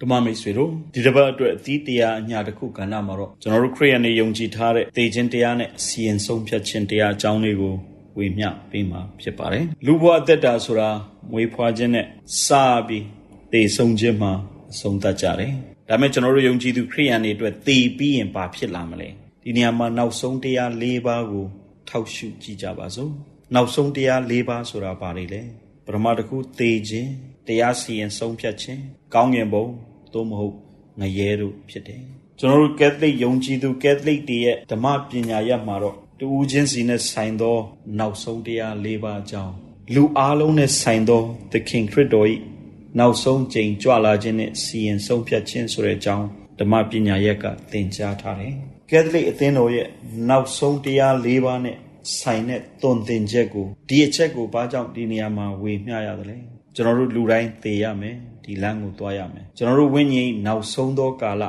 ဓမ္မမိတ်ဆွေတို့ဒီတစ်ပတ်အတွက်အသီးတရားအညာတစ်ခုကဏ္ဍမှာတော့ကျွန်တော်တို့ခရိယန်တွေယုံကြည်ထားတဲ့တေခြင်းတရားနဲ့စီရင်ဆုံးဖြတ်ခြင်းတရားအကြောင်းလေးကိုဝေမျှပေးမှာဖြစ်ပါတယ်လူဘဝအသက်တာဆိုတာမွေးဖွားခြင်းနဲ့စပြီးတေဆုံးခြင်းမှာအဆုံးသတ်ကြတယ်ဒါပေမဲ့ကျွန်တော်တို့ယုံကြည်သူခရိယန်တွေအတွက်တေပြီးရင်ဘာဖြစ်လာမလဲဒီနေရာမှာနောက်ဆုံးတရား၄ပါးကိုထောက်ရှုကြည့်ကြပါစို့နောက်ဆုံးတရား၄ပါးဆိုတာဘာတွေလဲပထမတစ်ခုတေခြင်းတရားစီရင်ဆုံးဖြတ်ခြင်းကောင်းကင်ဘုံ သို့မဟုတ်ငရဲတို့ဖြစ်တယ်ကျွန်တော်တို့ကက်သလစ်ယုံကြည်သူကက်သလစ်တွေရဲ့ဓမ္မပညာရပ်မှာတော့တူဦးချင်းစီနဲ့ဆိုင်သော နောက်ဆုံးတရား၄ပါးအကြောင်းလူအားလုံးနဲ့ဆိုင်သောသခင်ခရစ်တော်၏နောက်ဆုံးကြိမ်ကြွလာခြင်းနဲ့စီရင်ဆုံးဖြတ်ခြင်းဆိုတဲ့အကြောင်းဓမ္မပညာရက်ကသင်ကြားထားတယ်ကက်သလစ်အသင်းတော်ရဲ့နောက်ဆုံးတရား၄ပါးနဲ့ဆိုင်တဲ့သွန်သင်ချက်ကိုဒီအချက်ကိုဘာကြောင့်ဒီနေရာမှာဝေမျှရတယ်လဲ ကျွန်တော်တို့လူတိုင်းသိရမယ်ဒီလမ်းကိုသွားရမယ်ကျွန်တော်တို့ဝိညာဉ်နောက်ဆုံးသောကာလ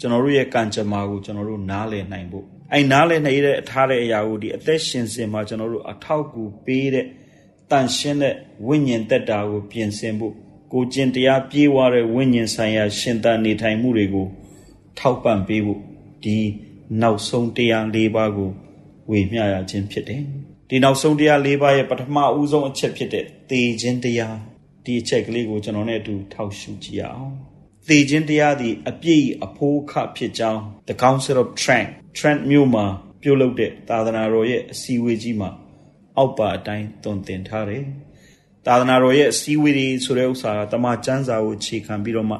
ကျွန်တော်တို့ရဲ့ကံကြမ္မာကိုကျွန်တော်တို့နားလည်နိုင်ဖို့အဲ့နားလည်နိုင်တဲ့အထားတဲ့အရာကိုဒီအသက်ရှင်စင်မှာကျွန်တော်တို့အထောက်ကူပေးတဲ့တန်ရှင်းတဲ့ဝိညာဉ်တက်တာကိုပြင်ဆင်ဖို့ကိုကျင်တရားပြေးဝတဲ့ဝိညာဉ်ဆိုင်ရာရှင်သန်နေထိုင်မှုတွေကိုထောက်ပံ့ပေးဖို့ဒီနောက်ဆုံးတရား၄ပါးကိုဝေမျှရခြင်းဖြစ်တယ်ဒီနောက်ဆုံးတရား၄ပါးရဲ့ပထမဦးဆုံးအချက်ဖြစ်တဲ့သေခြင်းတရား ဒီအချက်ကလေးကိုကျွန်တော်နဲ့အတူထောက်ရှုကြည့်အောင်သေခြင်းတရားသည်အပြည့်အဖိုးခဖြစ်ကြောင်း The Council of Trent Trent မြို့မှာပြုလုပ်တဲ့သာသနာတော်ရဲ့အစည်းအဝေးကြီးမှာအောက်ပါအတိုင်းသွန်သင်ထားတယ်သာသနာတော်ရဲ့အစည်းအဝေးတွေဆိုတဲ့ဥစ္စာကတမန်ကျမ်းစာကိုအခြေခံပြီးတော့မှ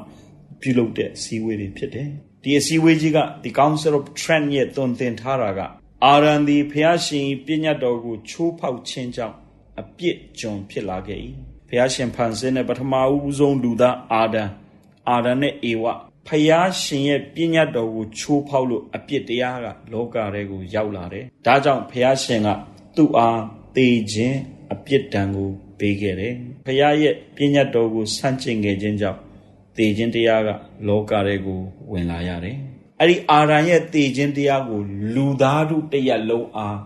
ပြုလုပ်တဲ့အစည်းအဝေးတွေဖြစ်တယ်ဒီအစည်းအဝေးကြီးက The Council of Trent ရဲ့သွန်သင်ထားတာကအာရန်သည်ဖျားရှင်ပြည့်ညတ်တော်ကိုချိုးဖောက်ခြင်းကြောင့်အပြစ်ကျွန်ဖြစ်လာခဲ့၏ ဖျားရှင်ဖန်ဆင်းတဲ့ပထမဦးဆုံးလူသားအာဒံအာဒံနဲ့အေဝဖျားရှင်ရဲ့ပြည့်ညတ်တော်ကိုချိုးဖောက်လို့အပြစ်တရားကလောကထဲကိုရောက်လာတယ်။ဒါကြောင့်ဖျားရှင်ကသူ့အားသေခြင်းအပြစ်ဒဏ်ကိုပေးခဲ့တယ်။ဖျားရဲ့ပြည့်ညတ်တော်ကိုဆန့်ကျင်ခဲ့ခြင်းကြောင့်သေခြင်းတရားကလောကထဲကိုဝင်လာရတယ်။အဲ့ဒီအာရန်ရဲ့သေခြင်းတရားကို လူသားတို့တရက်လုံးအား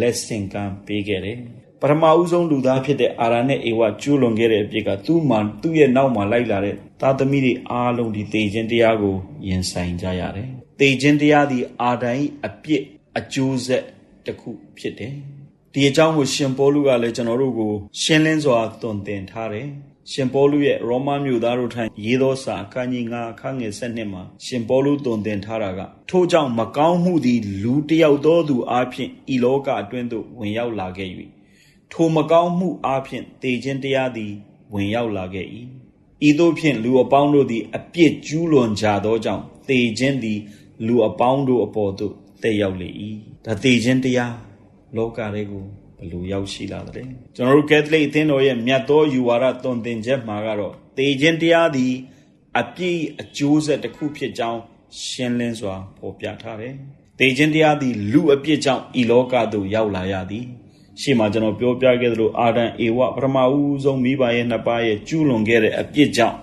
လက်ဆင့်ကမ်းပေးခဲ့တယ်။ ပထမဦးဆုံးလူသားဖြစ်တဲ့အာရနဲ့အေဝကျူးလွန်ခဲ့တဲ့အပြစ်ကသူ့မှာသူ့ရဲ့နောက်မှာလိုက်လာတဲ့သားသမီးတွေအားလုံးဒီတေခြင်းတရားကိုရင်ဆိုင်ကြရတယ်။တေခြင်းတရားသည်အာဒံ၏အပြစ်အကျိုးဆက်တစ်ခုဖြစ်တယ်။ဒီအကြောင်းကိုရှင်ပေါလုကလည်းကျွန်တော်တို့ကိုရှင်းလင်းစွာသွန်သင်ထားတယ်။ရှင်ပေါလုရဲ့ရောမမြို့သားတို့ထံရေးသောစာအခန်းကြီး9အခန်းငယ်7မှာရှင်ပေါလုသွန်သင်ထားတာကထို့ကြောင့်မကောင်းမှုသည်လူတယောက်သောသူအဖျင်ဤလောကအတွင်းသို့ဝင်ရောက်လာခဲ့၍ ထိုမကောင်းမှုအားဖြင့်တေခြင်းတရားသည် ဝင်ရောက်လာခဲ့၏ဤသို့ဖြင့်လူအပေါင်းတို့သည် အပြစ်ကျူးလွန်ကြသောကြောင့်တေခြင်းသည် လူအပေါင်းတို့အပေါ်သို့တက်ရောက်လေ၏ဒါတေခြင်းတရားလောကတွေကိုဘလို့ရောက်ရှိလာတယ်ကျွန်တော်တို့ကက်သလစ်အသင်းတော်ရဲ့မြတ်သောယူဝါဒသွန်သင်ချက်မှာကတော့တေခြင်းတရားသည် အပြည့်အကျိုးဆက်တစ်ခုဖြစ်ကြောင်းရှင်းလင်းစွာဖော်ပြထားတယ်တေခြင်းတရားသည် လူအပြစ်ကြောင့်ဤလောကသို့ရောက်လာရသည် ရှေ့မှာကျွန်တော်ပြောပြခဲ့သလိုအာဒံအေဝပထမဦးဆုံးမိဘရဲ့နှစ်ပါးရဲ့ကျူးလွန်ခဲ့တဲ့အပြစ်ကြောင့်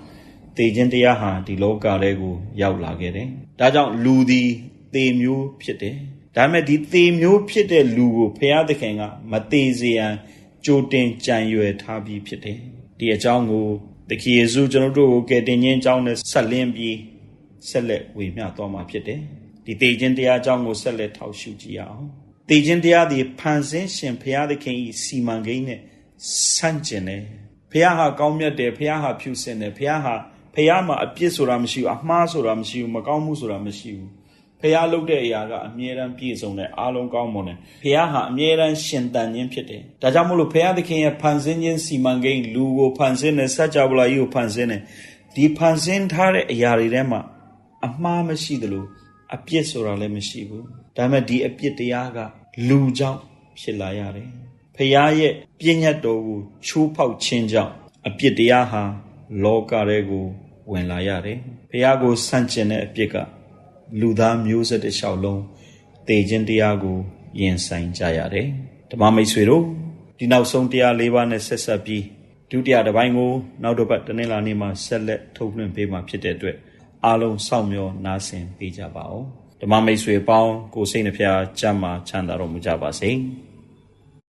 တေခြင်းတရားဟာဒီလောကထဲကိုရောက်လာခဲ့တယ်။ဒါကြောင့်လူသည်သေမျိုးဖြစ်တယ်။ဒါပေမဲ့ဒီသေမျိုးဖြစ်တဲ့လူကိုဖျားသခင်ကမသေးစေရန်ကြိုတင်ကြံရွယ်ထားပြီးဖြစ်တယ်။ဒီအကြောင်းကိုတခင်ယေရှုကျွန်တော်တို့ကိုကယ်တင်ခြင်းအကြောင်းနဲ့ဆက်လင်းပြီးဆက်လက်ဝေမျှသွားမှာဖြစ်တယ်။ဒီသေခြင်းတရားအကြောင်းကိုဆက်လက်ထောက်ရှုကြည့်ရအောင်။ တည်ခြင်းတရားသည်ဖန်ဆင်းရှင်ဘုရားသခင်၏စီမံကိန်းနဲ့ဆန့်ကျင်တယ်ဘုရားဟာကောင်းမြတ်တယ်ဘုရားဟာဖြူစင်တယ်ဘုရားဟာဘုရားမှာအပြစ်ဆိုတာမရှိဘူးအမှားဆိုတာမရှိဘူးမကောင်းမှုဆိုတာမရှိဘူးဖះလုပ်တဲ့အရာကအမြဲတမ်းပြည့်စုံတဲ့အားလုံးကောင်းမွန်တယ်ဖះဟာအမြဲတမ်းရှင်တန်ခြင်းဖြစ်တယ်ဒါကြောင့်မို့လို့ဖះသခင်ရဲ့ဖန်ဆင်းခြင်းစီမံကိန်းလူကိုဖန်ဆင်းတယ်စัจ java လာကြီးကိုဖန်ဆင်းတယ်ဒီဖန်ဆင်းထားတဲ့အရာတွေထဲမှာအမှားမရှိသလိုအပြစ်ဆိုတာလည်းမရှိဘူးဒါပေမဲ့ဒီအပြစ်တရားက လူကြောင့်ဖြစ်လာရတယ်ဖះရဲ့ပြည့်ညတ်တော်ကိုချိုးဖောက်ခြင်းကြောင့်အပြစ်တရားဟာလောကထဲကိုဝင်လာရတယ်ဖះကိုဆန့်ကျင်တဲ့အပြစ်ကလူသားမျိုးဆက်တစ်လျှောက်လုံးတည်ခြင်းတရားကိုရင်ဆိုင်ကြရတယ်ဓမ္မမိတ်ဆွေတို့ဒီနောက်ဆုံးတရား၄ပါးနဲ့ဆက်ဆက်ပြီးဒုတိယတစ်ပိုင်းကိုနောက်တစ်ပတ်တနင်္လာနေ့မှာဆက်လက်ထုတ်လွှင့်ပေးမှာဖြစ်တဲ့အတွက်အားလုံးစောင့်မျှော်နားဆင်ပေးကြပါဦး ဓမ္မမိတ်ဆွေပေါင်းကိုစိတ်နှဖျားကြမ်းမာချမ်းသာတော်မူကြပါစေ။